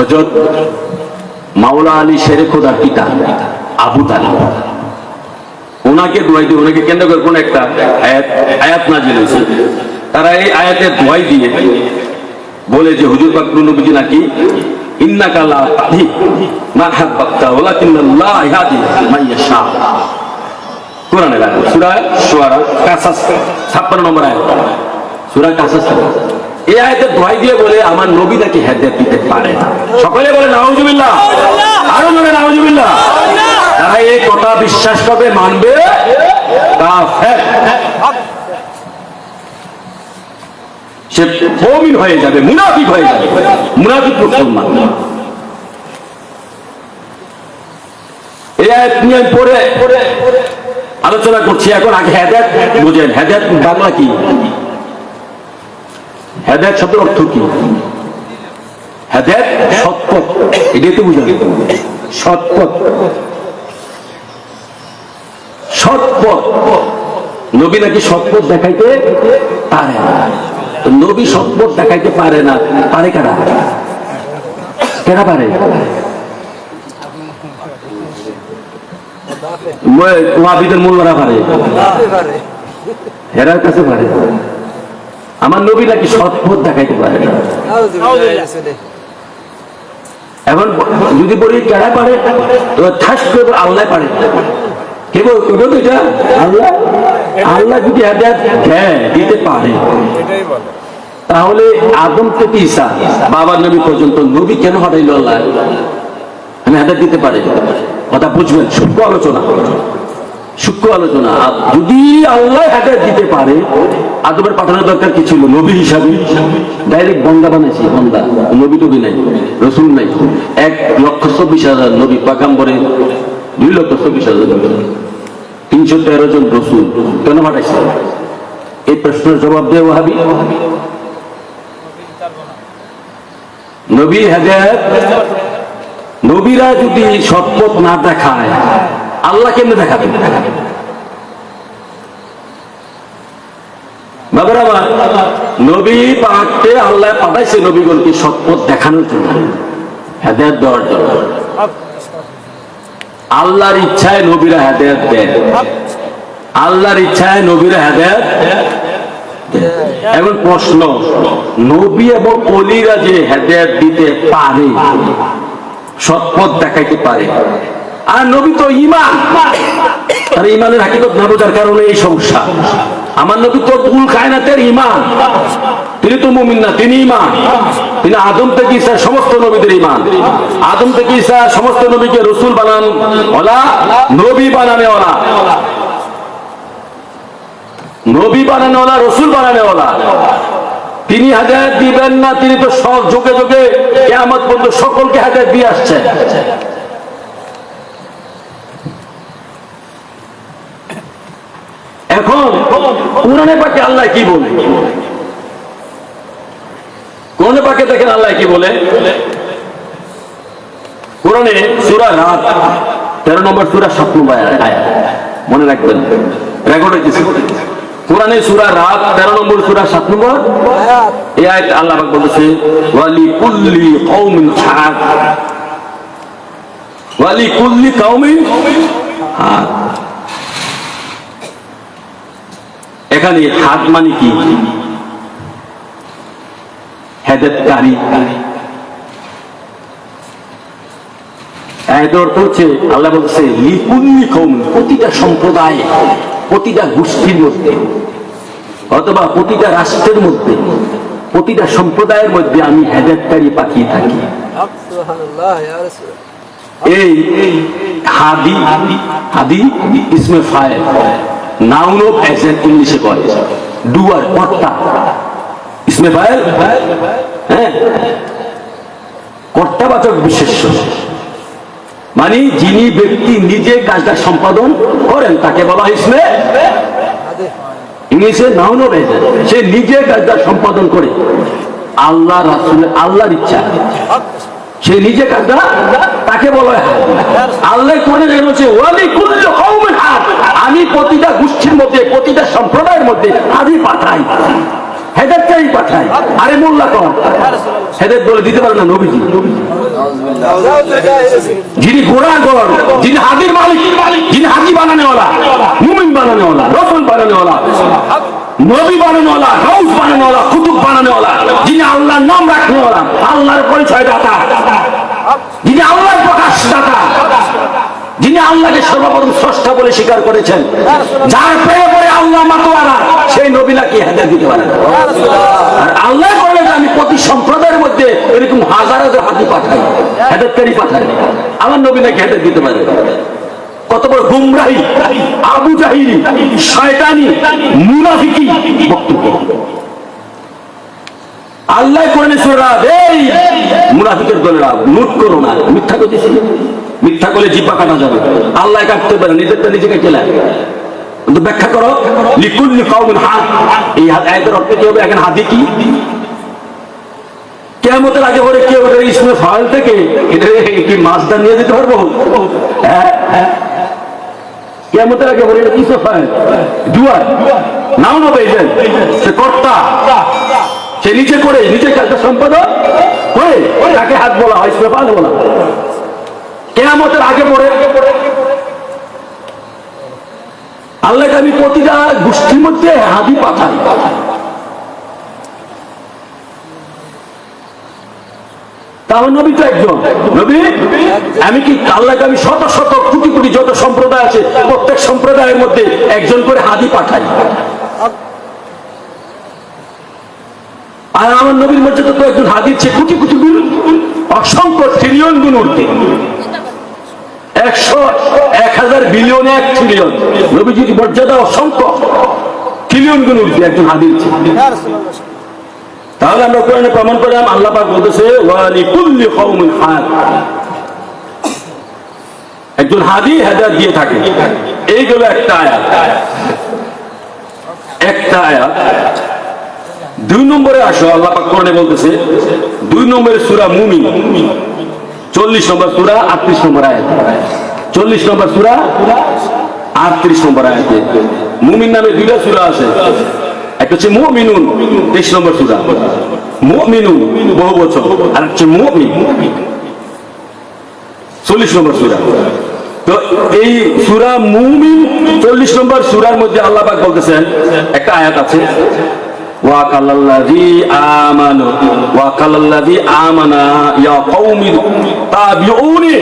হজরত মাওলা আলী শেরে খোদার পিতা আবু তালিব। ওনাকে দোয়াই দিয়ে, ওনাকে কেন্দ্র করে কোন একটা আয়াত আয়াত নাজিল হয়েছে। তারা এই আয়াতের দোয়াই দিয়ে বলে যে, হুজুর পাক নবীজি নাকি ইন্নাকা আয়াত শুআরা কাসাস 56 নম্বর আয়াত। সূরা কাসাস এই আয়াতের দোয়াই দিয়ে বলে, আমার নবী নাকি হেদায়েত দিতে পারে সকলে বলে আরও বলে তারা এই কথা বিশ্বাস করবে মানবে সে হয়ে যাবে, মুনাফিক হয়ে যাবে। মুনাফিক মুসলমান। এই আয়াত নিয়ে পড়ে। আলোচনা করছি এখন, আগে হেদায়ত বুঝেন। হেদায়ত বাংলা কি? হেদায়ত শব্দের অর্থ কি? হেদায়ত সৎপথ। এটাই তো বুঝেন সৎপথ। সৎপথ। নবী নাকি সৎপথ দেখাইতে পারে না। নবী সৎপথ দেখাইতে পারে না। পারে কারা? কেনা পারে। পারে। হেরার কাছে পারে। আমার নবী নাকি সৎপথ দেখাইতে পারে এখন যদি বলি কেনা পারে ঠাস করে আল্লাহ পারে। কে বল কেবল তো এটা আল্লাহ? আল্লাহ যদি হেদায়ত দেয় দিতে পারে, তাহলে আদম থেকে ঈসা, বাবার নবী পর্যন্ত নবী কেন হারাইল আল্লাহ? আমি হেদায়ত দিতে পারি। কথা বুঝবেন সূক্ষ্ম আলোচনা। সূক্ষ্ম আলোচনা। যদি আল্লাহ হেদায়ত দিতে পারে আদমের পাঠানোর দরকার কি ছিল? নবী হিসাবে। ডাইরেক্ট বন্দা বানাইছি, বন্দা। নবী টবি নাই, রসুল নাই। এক লক্ষ চব্বিশ হাজার নবী পাকাম্বরে, দুই লক্ষ চব্বিশ হাজার তিনশো তেরো জন রসুল কেন পাঠাইছে? এই প্রশ্নের জবাব দেয় ওহাবি নবী হেদায়ত, নবীরা যদি সৎপথ না দেখায় আল্লাহ কেমনে দেখাবে? বাবার নবী আল্লাহ পাঠাইছে নবীগণকে সৎপথ দেখানোর জন্য, হেদায়ত দেওয়ার জন্য। আল্লাহর ইচ্ছায় নবীরা হেদায়ত দেন। আল্লাহর ইচ্ছায় নবীরা হেদায়ত এখন প্রশ্ন, নবী এবং অলিরা যে হেদায়ত দিতে পারে সৎপথ দেখাইতে পারে আর নবী তো ইমান। আর ইমানের হাকিকত না বোঝার কারণে এই সমস্যা। আমার নবী তো কুল কায়নাতের ইমান। তিনি তো মুমিন না, তিনি ইমান। তিনি আদম থেকে ঈসা, সমস্ত নবীদের ইমান। আদম থেকে ঈসা, সমস্ত নবীকে রসুল বানান ওলা নবী বানানে ওলা নবী বানানে ওলা রসুল বানানে ওলা তিনি হাজার দিবেন না, তিনি তো সব যোগে যোগে কেমন পর্যন্ত সকলকে হাজার দিয়ে আসছেন। এখন কোরআনে পাকে আল্লাহ কি বলে? কোরআনে পাকে দেখেন আল্লাহ কি বলে? কোরআনে সুরা রাত, তেরো নম্বর সুরা সাত নম্বর মনে রাখবেন রেকর্ড হয়েছে কোরআনে সুরা রাত, তেরো নম্বর সুরা সাত নম্বর এই আয়াত আল্লাহ বলেছে ওয়ালি কুল্লি কওমিন হাদ। ওয়ালি কুল্লি কওমিন হাদ। এখানে হাত মানে কি? হেদায়তকারী এর হচ্ছে আল্লাহ বলছে লিকুল্লি কৌম প্রতিটা সম্প্রদায় প্রতিটা গোষ্ঠীর মধ্যে অথবা প্রতিটা রাষ্ট্রের মধ্যে প্রতিটা সম্প্রদায়ের মধ্যে আমি হেদায়তকারী পাঠিয়ে থাকি। এই হাদি হাদি ইসমে ফায়েল। নাউন অফ অ্যাকশন ইংলিশে কয়। ডুয়ার কর্তা ইসমে হ্যাঁ। কর্তাবাচক বিশেষ্য। মানে যিনি ব্যক্তি নিজে কাজটা সম্পাদন করেন, তাকে বলা হয় ইসমে ইংলিশে নাউন অফ অ্যাকশন সে নিজে কাজটা সম্পাদন করে। আল্লাহ রাসুল আল্লাহর ইচ্ছা। সে নিজে কাজটা তাকে বলা হয় আল্লাহ করে হচ্ছে ওয়ালি কুল্লু কওমিন হাত আমি প্রতিটা গোষ্ঠীর মধ্যে, প্রতিটা সম্প্রদায়ের মধ্যে আমি পাঠাই। হেদায়তকারী পাঠাই আরে মোল্লা কম হেদায়ত বলে দিতে পারে না নবীজি? যিনি ঘোড়াগড় যিনি হাতির মালিক, যিনি হাতি বানানেওয়ালা, মুমিন বানানেওয়ালা, রসুল বানানেওয়ালা, নবী বানানোওয়ালা হাউস বানানোওয়ালা, কুতুব বানানোওয়ালা, যিনি আল্লাহর নাম রাখনেওয়ালা, আল্লাহর পরিচয় দাতা যিনি আল্লাহর প্রকাশ দাতা যিনি আল্লাহকে সর্বপ্রথম স্রষ্টা বলে স্বীকার করেছেন, যার প্রেমে পরে আল্লাহ মাতোয়ারা, সেই নবী নাকি হেদায়ত দিতে পারে আর আল্লাহ বলে যে আমি প্রতি সম্প্রদায়ের মধ্যে এরকম হাজার হাজার হাতি পাঠাই, হেদায়তকারী পাঠাই। আমার নবী নাকি হেদায়ত দিতে পারে কত বড় গুমরাহি, আবু জাহিরি শয়তানি, মুনাফিকি বক্তব্য। আল্লাহ কোরআনে এই মুনাফিকের দলেরা লুট করো না, মিথ্যা কইতেছি মিথ্যা করলে জিব্বা কাটা যাবে। আল্লাহ কাটতে পারে নিজেরটা নিজেকে কেলা কিন্তু ব্যাখ্যা করো, লিকুল্লি কওমিন হাত এই হাত আয়াতের অর্থ কি হবে? এখন হাতি কি? কেমতের আগে পরে কেউ ওদের ইসমে ফাইল থেকে এটা কি মাছটা নিয়ে যেতে পারব? হ্যাঁ হ্যাঁ। কেমতের আগে পরে এটা ইসমে ফাইল? জুয়ার নাও না পেয়েছেন সে কর্তা। সে নিচে করে নিচে কাজটা সম্পাদক করে তাকে হাত বলা হয়, ইসমে ফাইল বলা কেয়ামতের আগে পরে আল্লাহকে আমি প্রতিটা গোষ্ঠীর মধ্যে হাদি পাঠাই। একজন। প্রত্যেক সম্প্রদায়ের মধ্যে একজন করে হাদি পাঠাই। আর আমার নবীর মর্যাদা তো একজন হাদির অসংখ্য ট্রিলিয়ন গুণ উঠতে একজন হাদ। হেদায়েত দিয়ে থাকে। একটা আয়াত। একটা আয়াত। দুই নম্বরে আসো, আল্লাহ বলতেছে, দুই নম্বরে সূরা মুমিন। চল্লিশ নম্বর সুরা, আটত্রিশ নম্বর আয়াত। চল্লিশ নম্বর সুরা, আটত্রিশ নম্বর আয়াতে মুমিন নামে দুইটা সুরা আছে। একটা হচ্ছে মুমিনুন, তেইশ নম্বর সূরা। মুমিনুন, বহু বছর। আর হচ্ছে মুমিন। চল্লিশ নম্বর সুরা। তো এই সূরা মুমিন, চল্লিশ নম্বর সূরার মধ্যে আল্লাহ পাক বলতেছেন, একটা আয়াত আছে। وقال الذي آمنوا وقال الذي آمن يا قوم تابعوني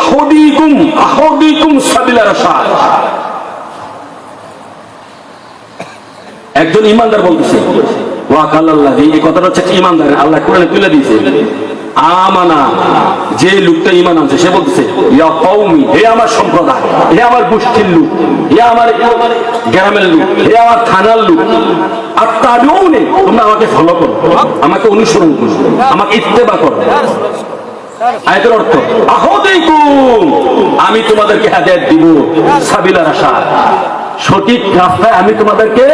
أهديكم أهديكم سبيل الرشاد একজন ইমানদার বলতেছে ওয়াকাল আল্লাহ এই কথাটা হচ্ছে একটা ইমানদার আল্লাহ কোরআনে তুলে দিয়েছে আমানা, যে লোকটা ইমান আছে সে ইয়া কওমি, হে আমার সম্প্রদায়, হে আমার গোষ্ঠীর লোক, হে আমার গ্রামের লোক, হে আমার থানার লোক আর তাবিও নেই তোমরা আমাকে ফলো করো, আমাকে অনুসরণ করো, আমাকে ইত্তেবা করো। অর্থ আমি তোমাদেরকে হেদায়েত দিব সাবিলার আশা সঠিক রাস্তায় আমি তোমাদেরকে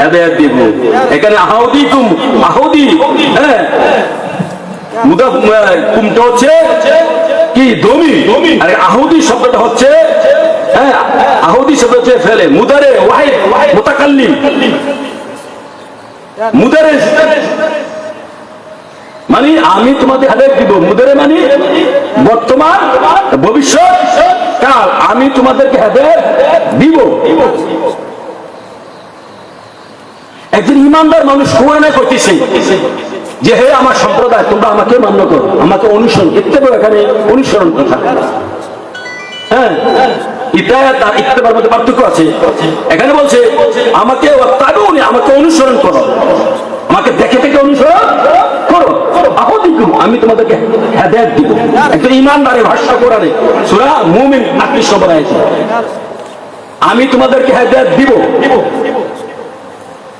হেদায়েত দিব। এখানে আহদিকুম, আহদি হ্যাঁ মুদা কুমটা হচ্ছে কি? দমি আর আহুদি শব্দটা হচ্ছে হ্যাঁ আহুদি শব্দ হচ্ছে ফেলে। মুদারে ওয়াহিদ মুতাকাল্লিম। মুদারে। মানে আমি তোমাদের হেদায়ত দিব। মুদারে মানে বর্তমান ভবিষ্যৎ কাল। আমি তোমাদেরকে হেদায়ত দিব। একজন ইমানদার মানুষ কোরআনে করতেছে যে, হে আমার সম্প্রদায়, তোমরা আমাকে মান্য করো, আমাকে অনুসরণ ইত্তেবার এখানে অনুসরণ কথা। হ্যাঁ আমি তোমাদেরকে ভাষ্য কোরআনে, সূরা মুমিন 38 নম্বর আমি তোমাদেরকে হেদায়েত দিব।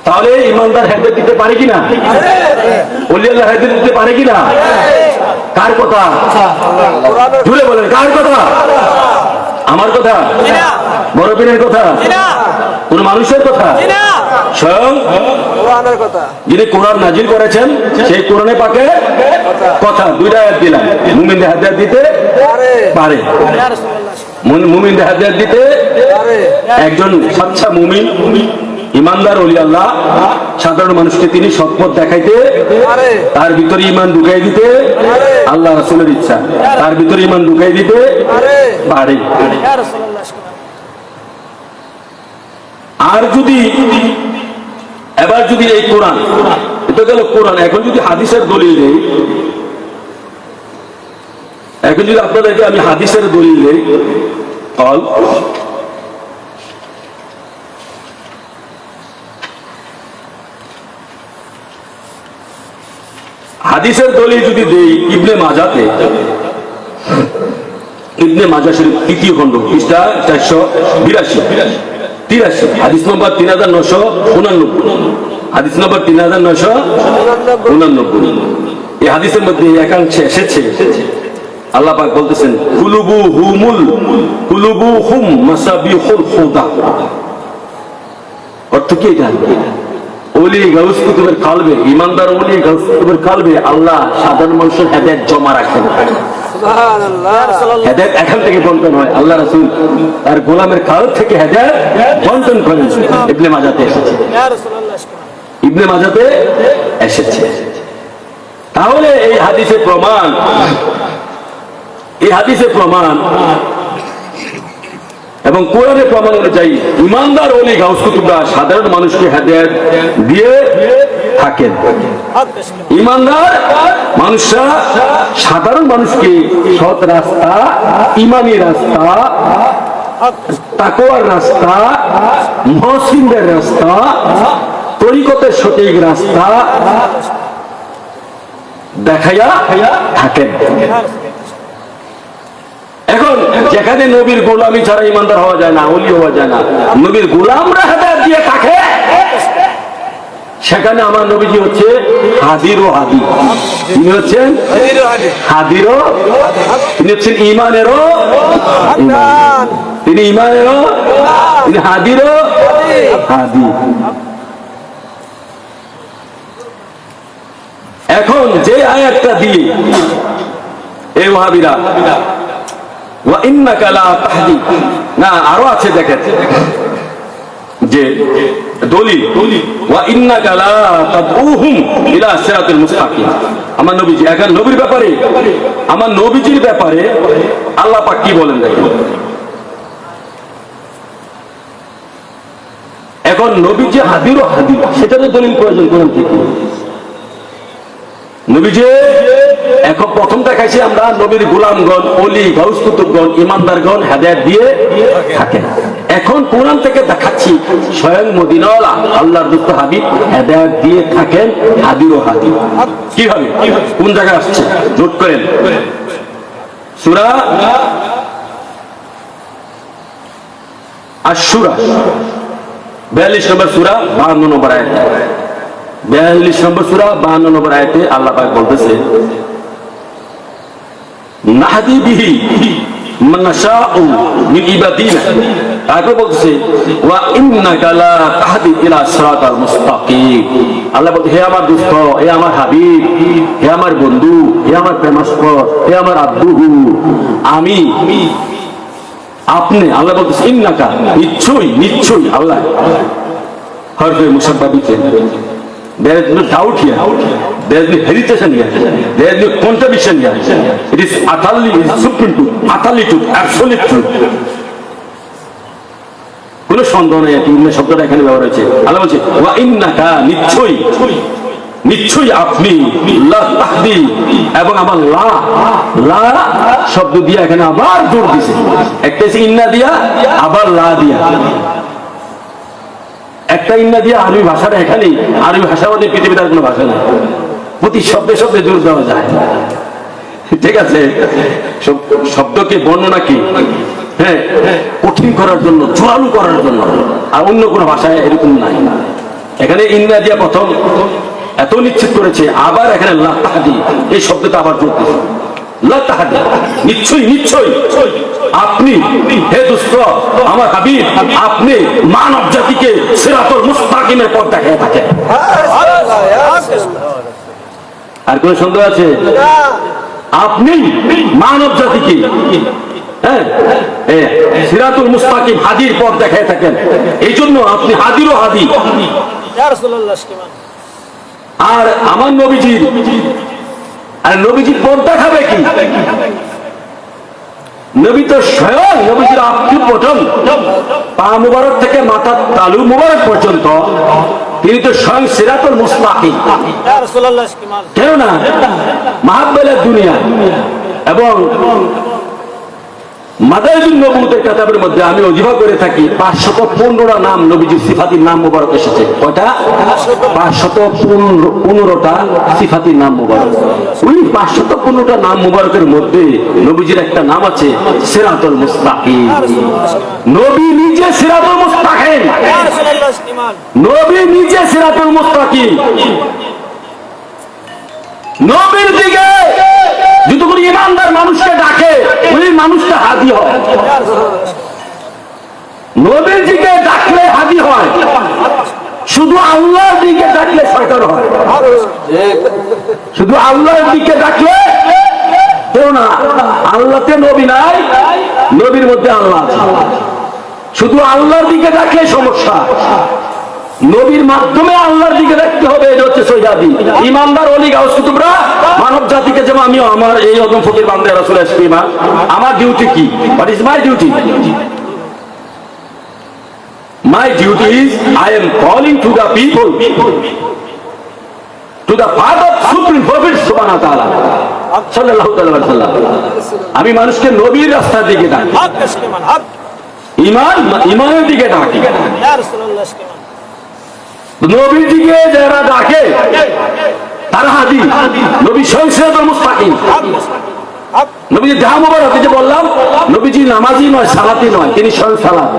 তাহলে ইমানদার হেদায়েত দিতে পারে কিনা? ওলি আল্লাহ হেদায়েত দিতে পারে কিনা? কার কথা? জুড়ে বলেন কার কথা? আমার কথা? বড় পীরের কথা? কোন মানুষের কথা? স্বয়ং যিনি কোরআন নাজির করেছেন সেই কোরআনে পাকে কথা দুইটা আয়াত দিলাম। মুমিন হাজার দিতে পারে। মুমিন হাজার দিতে একজন সাচ্চা মুমিন ইমানদার অলি আল্লাহ সাধারণ মানুষকে তিনি সৎপথ দেখাইতে তার ভিতরে ইমান ঢুকাই দিতে আল্লাহ রাসুলের ইচ্ছা। তার ভিতরে ইমান ঢুকাই দিতে পারে আর যদি এবার যদি এই কোরআন এটা গেল কোরআন এখন যদি হাদিসের দলিল নেই এখন যদি আপনাদেরকে আমি হাদিসের দলিল নেই হাদিসের দলিল যদি দেই, ইবনে মাজাতে। ইবনে মাজা শরীফ তৃতীয় খণ্ড, পৃষ্ঠা চারশো বিরাশি। তিরাশি। হাদিস নম্বর তিন হাজার নশো উনানব্বই। হাদিস নম্বর তিন হাজার নশো উনানব্বই। এই হাদিসের মধ্যে একাংশে এসেছে। আল্লাহ পাক বলতেছেন, কুলুবু হুমুল, কুলুবু হুম মাসাবিহুল খুদা অর্থ কি এটা? ওলি গাউস কুতুবের কালবে ইমানদার ওলি গাউস কুতুবের কালবে আল্লাহ সাধারণ মানুষের হেদায়েত জমা রাখেন সুবহানাল্লাহ। হেদায়ত এখান থেকে বন্টন হয় আল্লাহ রাসূল তার গোলামের কাল থেকে হেদায়ত বন্টন করেন। ইবনে মাজাতে এসেছে। ইবনে মাজাতে এসেছে। তাহলে এই হাদিসে প্রমাণ এই হাদিসে প্রমাণ এবং কোরআনের প্রমাণ অনুযায়ী ইমানদার ওলি গাউস কুতুবরা সাধারণ মানুষকে হেদায়ত দিয়ে থাকেন। ইমানদার মানুষরা সাধারণ মানুষকে সৎ রাস্তা, ইমানি রাস্তা তাকোয়ার রাস্তা, মহসিনদের রাস্তা, তরিকতের সঠিক রাস্তা দেখাইয়া থাকেন এখন যেখানে নবীর গোলামি ছাড়া ইমানদার হওয়া যায় না অলি হওয়া যায় না নবীর গোলামরা হেদায়ত দিয়ে থাকে। সেখানে আমার নবীজি হচ্ছে হাদির ও হাদি। তিনি হচ্ছেন হাজির হাদিরও তিনি হচ্ছেন ইমানেরও তিনি ইমানেরও তিনি হাদিরও হাদি। এখন যে আয়াতটা দিয়ে এই ওহাবিরা ওয়া ইন্নাকা লা তাহদি না, আরও আছে দেখেন। যে দলিল আমার নবীজি এখন নবীর ব্যাপারে, আমার নবীজির ব্যাপারে আল্লাহ পাক কি বলেন দেখেন? এখন নবীজি হাদিরও হাদি সেটা তো দলিল প্রয়োজন, কোরআন থেকে। নবীজি এখন প্রথম দেখাইছি আমরা নবীর গোলামগণ, অলি গাউস কুতুবগণ ইমানদারগণ হেদায়ত দিয়ে থাকেন। এখন কোরআন থেকে দেখাচ্ছি, স্বয়ং মদিনাওয়ালা, আল্লাহর দুঃখ হাবিব হেদায়ত দিয়ে থাকেন হাদির ও হাদি কীভাবে? কোন জায়গায় আসছে? নোট করেন। সুরা আশুরা বিয়াল্লিশ নম্বর সুরা, বাহান্ন নম্বর আয়াত। বিয়াল্লিশ নম্বর সুরা, বাহান্ন নম্বর আয়তে আল্লাহ পাক বলতেছে নাহাদি বিহি মান নাশাউ মিন ইবাদিনা তারপর বলতেছে ওয়া ইন্নাকা লা তাহদি ইলা সিরাতাল মুস্তাকিম হে আমার দোস্ত হে আমার হাবিব হে আমার বন্ধু হে আমার আব্দুহু আমি আপনি আল্লাহ বলতেছে ইন্নাকা নিশ্চয়ই নিশ্চয়ই আল্লাহ হরফে মুসাব্বা There is no doubt here. There is no hesitation here. There is no contradiction here. It is utterly, it is supreme truth, utterly truth, absolute truth. কোন সন্দেহ নেই ইংরেজি শব্দটা এখানে ব্যবহার হয়েছে আল্লাহ বলছে ওয়া ইন্নাকা নিশ্চয়ই নিশ্চয়ই আপনি লা তাহদি এবং আমার লা লা শব্দ দিয়া এখানে আবার জোর দিছে একটা ইন্না দিয়া আবার লা দিয়া একটা ইন্না দিয়ে আরবি ভাষাটা এখানেই, আরবি ভাষার মধ্যে পৃথিবীতে কোনো ভাষা নেই। প্রতি শব্দে শব্দে জোর দেওয়া যায়। ঠিক আছে? শব্দকে বর্ণনা কি? হ্যাঁ কঠিন করার জন্য জোরালু করার জন্য। আর অন্য কোনো ভাষায় এরকম নাই। এখানে ইন্না দিয়া প্রথম, এত নিশ্চিত করেছে, আবার এখানে লাহাদি এই শব্দটা আবার জোর দিয়েছে। লাহাদি নিশ্চয়ই নিশ্চয়ই। আপনি, হে দুষ্ট, আমার হাবিব, আপনি মানব জাতিকে সিরাতুল মুস্তাকিমের পথ দেখায় রাসূলুল্লাহ আর কোন সন্দেহ আছে? আপনি মানব জাতিকে হ্যাঁ সিরাতুল মুস্তাকিম হাদির পথ দেখায় থাকেন। এই জন্য আপনি হাদিরও হাদি। আর আমার নবীজির, আর নবীজির পথ দেখাবে কি? নবী তো স্বয়ং নবীজির আপনি প্রথম। পা মুবারক থেকে মাথা তালু মুবারক পর্যন্ত তিনি তো স্বয়ং সিরাতুল শিমান কেননা? মাহাব্বেলের দুনিয়া। এবং মাদায়ুল মধ্যে আমি অজিফা করে থাকি, পাঁচশত পনেরোটা নাম নবীজির সিফাতির নাম মুবারক এসেছে কয়টা? পাঁচশত পনেরোটা সিফাতির নাম মুবারক। ওই পাঁচশত পনেরোটা নাম মুবারকের মধ্যে নবীজির একটা নাম আছে, সিরাতুল মুস্তাকিম। নবী নিজে সিরাতুল মুস্তাকিম। নবী নিজে সিরাতুল মুস্তাকিম। নবীর দিকে যদি কোনো ইমানদার মানুষকে ডাকে, ওই মানুষটা হাদি হয়। দিকে ডাকলে হাদি হয়। শুধু আল্লাহর দিকে ডাকলে শয়তান হয়। শুধু আল্লাহর দিকে ডাকলে কেউ না। আল্লাহতে নবী নাই, নবীর মধ্যে আল্লাহ শুধু আল্লাহর দিকে ডাকলে সমস্যা। নবীর মাধ্যমে আল্লাহর দিকে দেখতে হবে এটা হচ্ছে সৈহাদি ইমানদার অলি গাউস কুতুবরা মানব জাতিকে যেমন আমিও আমার এই অদম ফকির বান্দে রাসুল ইসলিমা আমার ডিউটি কি? What is my duty duty is I am calling to the people to the path of supreme prophet subhanahu wa ta'ala sallallahu alaihi wasallam আমি মানুষকে নবীর রাস্তার দিকে ডাকি। হক শিমান হক ইমান ইমানের দিকে ডাকি। ইয়া রাসূলুল্লাহ দিকে যারা ডাকে, তারা হাদি নবী সংসদ মুস্তাকিম। হক হক নবী দেহা মোবারক যে বললাম, নবীজি নামাজি নয়, সালাতি নয়, তিনি স্বয়ং সালাত।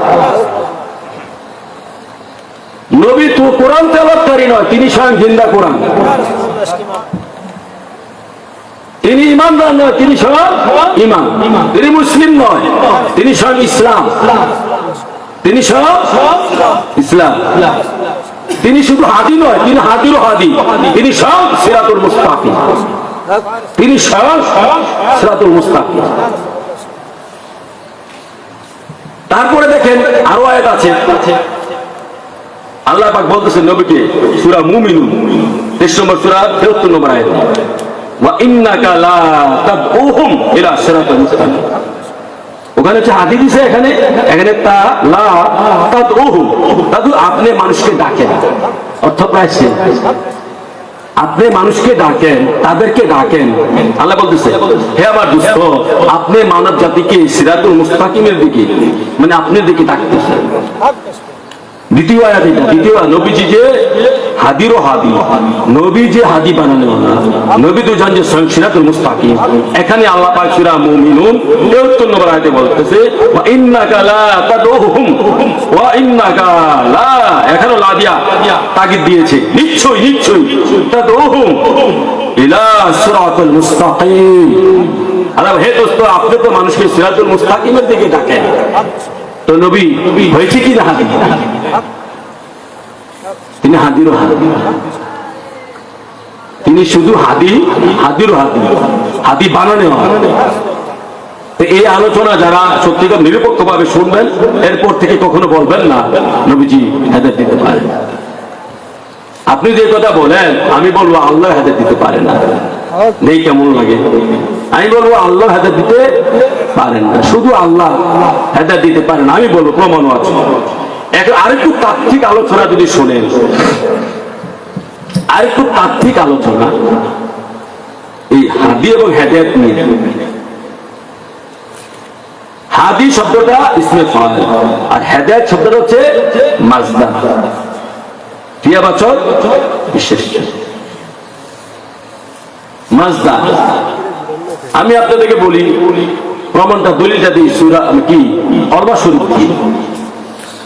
নবী তো কোরআন তেলাত্তারি নয়, তিনি স্বয়ং জিন্দা কোরআন। তিনি ইমানদার নয়, তিনি স্বয়ং ইমান তিনি মুসলিম নয়, তিনি স্বয়ং ইসলাম। তিনি স্বয়ং ইসলাম। তিনি শুধু হাদি নয়, তিনি হাদিরও হাদি। তিনি স্বয়ং সিরাতুল মুস্তাকিম। তিনি স্বয়ং সিরাতুল মুস্তাকিম। তারপরে দেখেন আরও আয়াত আছে। আল্লাহ পাক বলতেছেন নবীকে, সূরা মুমিনুন 23 নম্বর সূরা 73 নম্বর আয়াত। ওয়া ইন্নাকা লা তাদউহুম ইলা সিরাতিল মুস্তাকিম। ওখানে হচ্ছে হাদি দিছে এখানে এখানে তা লা আপনি মানুষকে ডাকেন। অর্থ প্রায়। আপনি মানুষকে ডাকেন, তাদেরকে ডাকেন। আল্লাহ বলতেছে, হে আমার দুস্থ, আপনি মানব জাতিকে সিরাতুল মুস্তাকিমের দিকে মানে আপনার দিকে ডাকতেছেন। দ্বিতীয় আয়াত এটা, দ্বিতীয় নবীজি যে হাদিরও হাদি। নবী যে হাদি বানানো নবী তো জান যে স্বয়ং সিরাতুল মুস্তাকিম। এখানে আল্লাহ পাক সূরা মুমিনুন 73 নম্বর আয়াতে বলতেছে, ওয়া ইন্নাকা লা তাদউহুম, ওয়া ইন্নাকা লা এখানে লা দিয়া তাগিদ দিয়েছে। নিশ্চয়ই নিশ্চয়ই। তাদউহুম ইলা সিরাতুল মুস্তাকিম। আল্লাহ হে দোস্ত, আপনি তো মানুষকে সিরাতুল মুস্তাকিমের দিকে ডাকেন। তো নবী, হয়েছে কি না? হাদি তিনি হাদিরও হাদি। তিনি শুধু হাদি, হাদিরও হাদি। হাদি বানানো এই আলোচনা যারা সত্যিকার নিরপেক্ষ ভাবে শুনবেন, এরপর থেকে কখনো বলবেন না, নবীজি হেদার দিতে পারে আপনি যে কথা বলেন, আমি বলব আল্লাহ হেদার দিতে পারে না। নেই কেমন লাগে? আমি বলব আল্লাহ হেদার দিতে পারেন না। শুধু আল্লাহ হেদার দিতে পারেন। আমি বলব প্রমাণও আছে। আরেকটু তাত্ত্বিক আলোচনা যদি শোনেন। আরেকটু তাত্ত্বিক আলোচনা। এই হাদি এবং নিয়ে। হাদি শব্দটা ইসমে আর হেদায়ত শব্দটা হচ্ছে মাজদা। ক্রিয়াবাচক বিশেষ। মাজদা। আমি আপনাদেরকে বলি, প্রমাণটা দলিলটা দিই, সুরা কি? অর্বা শরীফ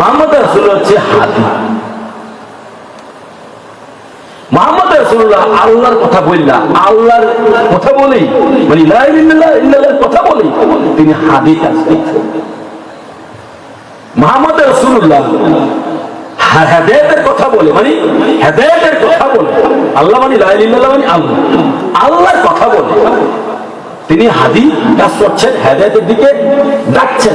মোহাম্মদ রসুল্লাহ হচ্ছে হাদি মোহাম্মদ রসুল্লাহ আল্লাহর কথা বললা আল্লাহর কথা বলেই মানে কথা বলেই তিনি হাদি মোহাম্মদ রসুল্লাহ হেদায়তের কথা বলে মানে হেদায়তের কথা বলে। আল্লাহ মানে মানে আল্লাহ। আল্লাহর কথা বলে। তিনি হাদি কাজ করছেন, হেদায়তের দিকে ডাকছেন।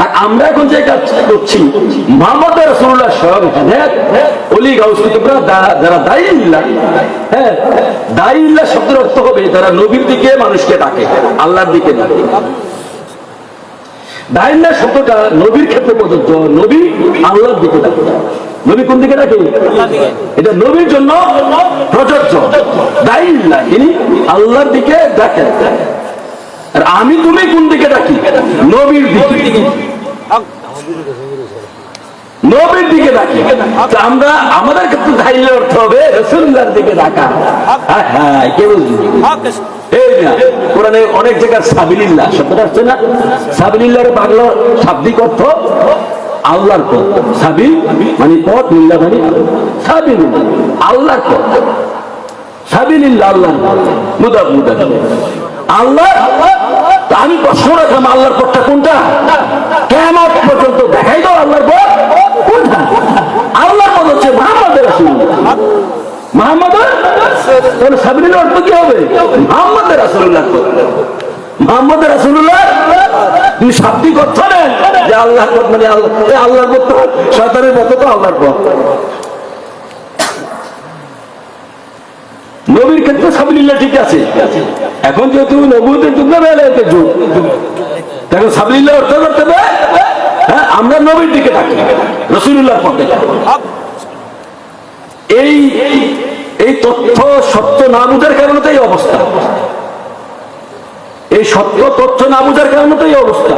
আর আমরা এখন যে কাজ করছি, মোহাম্মদ রসুল্লাহ সব হেদায়ত অলি যারা হ্যাঁ শব্দের অর্থ হবে যারা নবীর দিকে মানুষকে ডাকে, আল্লাহর দিকে ডাকে। শব্দটা নবীর ক্ষেত্রে প্রযোজ্য, নবী আল্লাহর দিকে ডাকে। নবী কোন দিকে ডাকে? এটা নবীর জন্য প্রযোজ্য। তিনি আল্লাহর দিকে ডাকেন। আর আমি তুমি কোন দিকে ডাকি? নবীর দিকে। নবীর দিকে ডাকি। আমরা, আমাদের ক্ষেত্রে অর্থ হবে দিকে ডাকা। হ্যাঁ হ্যাঁ কে অনেক জায়গায় সাবিলিল্লাহ, শব্দটা আসছে না? বাংলা শাব্দিক অর্থ আল্লাহর পথ। সাবিল মানে পথ লিল্লাহ মানে সাবিল। আল্লাহর পথ। সাবিলিল্লাহ, আল্লাহর মুদা মুদা আল্লাহ? আমি প্রশ্ন রাখলাম, আল্লাহর পথটা কোনটা? কেমন পর্যন্ত দেখাই দাও আল্লাহর পথ। কোনটা? আল্লাহর পথ হচ্ছে মোহাম্মদ রাসূল মোহাম্মদ সাবিনের অর্থ কি হবে? মোহাম্মদ রাসুল্লাহ মোহাম্মদ রাসুল্লাহ তুমি শাব্দিক অর্থ নেন যে আল্লাহ পথ মানে আল্লাহ আল্লাহর পথ তো, শয়তানের মতো তো আল্লাহর পথ। নবীর ক্ষেত্রে সাবিল্লাহ ঠিক আছে। এখন যেহেতু নবুদের যুগ না বেলায়েতের যুগ দেখো সাবলীলা অর্থ করতে হবে হ্যাঁ আমরা নবীর দিকে থাকি রসুল্লাহ পথে এই এই তথ্য সত্য না বুঝার কারণে এই অবস্থা। এই সত্য তথ্য না বুঝার কারণে এই অবস্থা।